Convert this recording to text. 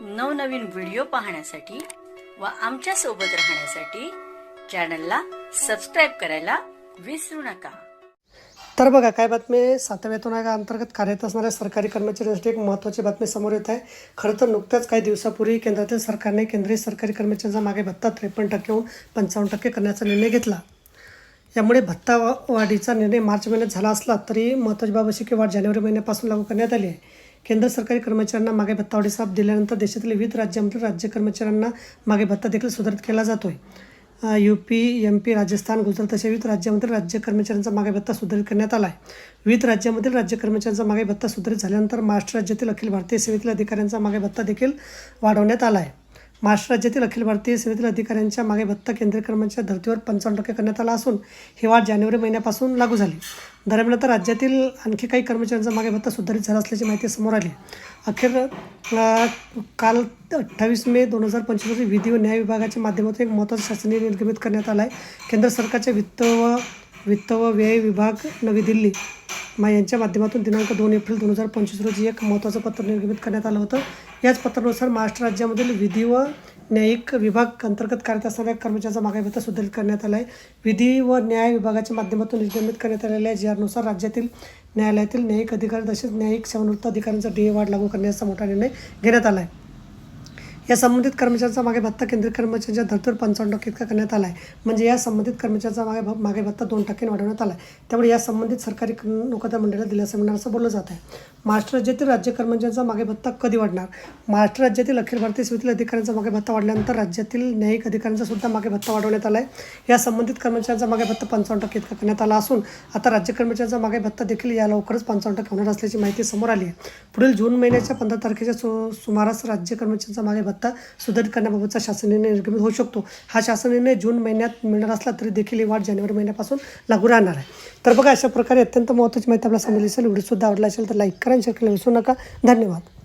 नवनवीन व्हिडिओ पाहण्यासाठी व आमच्यासोबत राहण्यासाठी चॅनलला सबस्क्राईब करायला विसरू नका. तर बघा काय बातमी? सातव्यातून सातव्या अंतर्गत कार्यरत असणाऱ्या सरकारी कर्मचाऱ्यांसाठी एक महत्त्वाची बातमी समोर येत आहे. खरं तर नुकत्याच काही दिवसापूर्वी केंद्रातील सरकारने केंद्रीय सरकारी कर्मचाऱ्यांचा मागे भत्ता त्रेपन्न टक्केहून पंचावन्न टक्के करण्याचा निर्णय घेतला. यामुळे भत्ता वाढीचा निर्णय मार्च महिन्यात झाला असला तरी महत्त्वाची बाब अशी की वाढ जानेवारी महिन्यापासून लागू करण्यात आली आहे. केंद्र सरकारी कर्मचाऱ्यांना मागे भत्ता वाढीचा दिल्यानंतर देशातील विविध राज्यांमधील राज्य कर्मचाऱ्यांना मागे भत्ता देखील सुधारित केला जातोय. U P M P Rajasthan Gujarat अशा विविध राज्यामधील राज्य कर्मचाऱ्यांचा मागे भत्ता सुधारित करण्यात आला आहे विविध राज्यामधील राज्य कर्मचाऱ्यांचा मागे भत्ता सुधारित झाल्यानंतर महाराष्ट्र राज्यातील अखिल भारतीय सेवेतील अधिकाऱ्यांचा मागे भत्ता देखील वाढवण्यात आला आहे महाराष्ट्र राज्यातील अखिल भारतीय सेवेतील अधिकाऱ्यांच्या मागे भत्ता केंद्रीय कर्मचाऱ्या धर्तीवर पंचावन्न टक्के करण्यात आला असून ही वाढ जानेवारी महिन्यापासून लागू झाली. दरम्यान आता राज्यातील आणखी काही कर्मचाऱ्यांचा मागे भत्ता सुधारित झाला असल्याची माहिती समोर आली. अखेर काल अठ्ठावीस मे दोन हजार पंचवीस रोजी विधी व न्याय विभागाच्या माध्यमातून एक महत्त्वाचा शासनीय निर्गमित करण्यात आला आहे केंद्र सरकारच्या वित्त व वित्त व व्यय विभाग नवी दिल्ली. मा यांच्या माध्यमातून दिनांक दोन एप्रिल दोन हजार पंचवीस रोजी एक महत्त्वाचं पत्र निर्गमित करण्यात आलं होतं. याच पत्रानुसार महाराष्ट्र राज्यामधील विधी व न्यायिक विभाग अंतर्गत कार्यरत असणाऱ्या कर्मचाऱ्यांचा मागे भत्ता सुधारित करण्यात आला आहे विधी व न्याय विभागाच्या माध्यमातून निर्गमित करण्यात आलेल्या जी आरनुसार राज्यातील न्यायालयातील न्यायिक अधिकारी तसेच न्यायिक सेवानिवृत्त अधिकाऱ्यांचा डी वाढ लागू करण्याचा मोठा निर्णय घेण्यात आला आहे या संबंधित कर्मचाऱ्यांचा मागे भत्ता केंद्रीय कर्मचाऱ्यांच्या धर्तीवर पंचावन्न टक्के इतका करण्यात आला आहे म्हणजे या संबंधित कर्मचाऱ्यांचा मागे मागे भत्ता दोन टक्के वाढवण्यात आला आहे त्यामुळे या संबंधित सरकारी क- मंडळाला दिलासा मिळणार असं बोललं जात आहे महाराष्ट्र राज्यातील राज्य कर्मचाऱ्यांचा मागे भत्ता कधी वाढणार? महाराष्ट्र राज्यातील अखिल भारतीय सेवेतील अधिकाऱ्यांचा मागे भत्ता वाढल्यानंतर राज्यातील न्यायिक अधिकाऱ्यांचा सुद्धा मागे भत्ता वाढवण्यात आला आहे या संबंधित कर्मचाऱ्यांचा मागे भत्ता पंचावन्न टक्के इतका करण्यात आला असून आता राज्य कर्मचाऱ्यांचा मागे भत्ता देखील या लवकरच पंचावन्न टक्के होणार असल्याची माहिती समोर आली आहे. पुढील जून महिन्याच्या पंधरा तारखेच्या सु सुमारास राज्य कर्मचाऱ्यांचा मागे भत्ता सुधारित करण्याबाबतचा शासन निर्णय निर्गमित होऊ शकतो. हा शासन निर्णय जून महिन्यात मिळणार असला तरी देखील ही वाढ जानेवारी महिन्यापासून लागू राहणार आहे. तर बघा अशा प्रकारे अत्यंत महत्त्वाची माहिती आपल्याला समजली असेल व्हिडिओ सुद्धा आवडला असेल तर लाईक करा आणि शेअर करायला विसरू नका. धन्यवाद.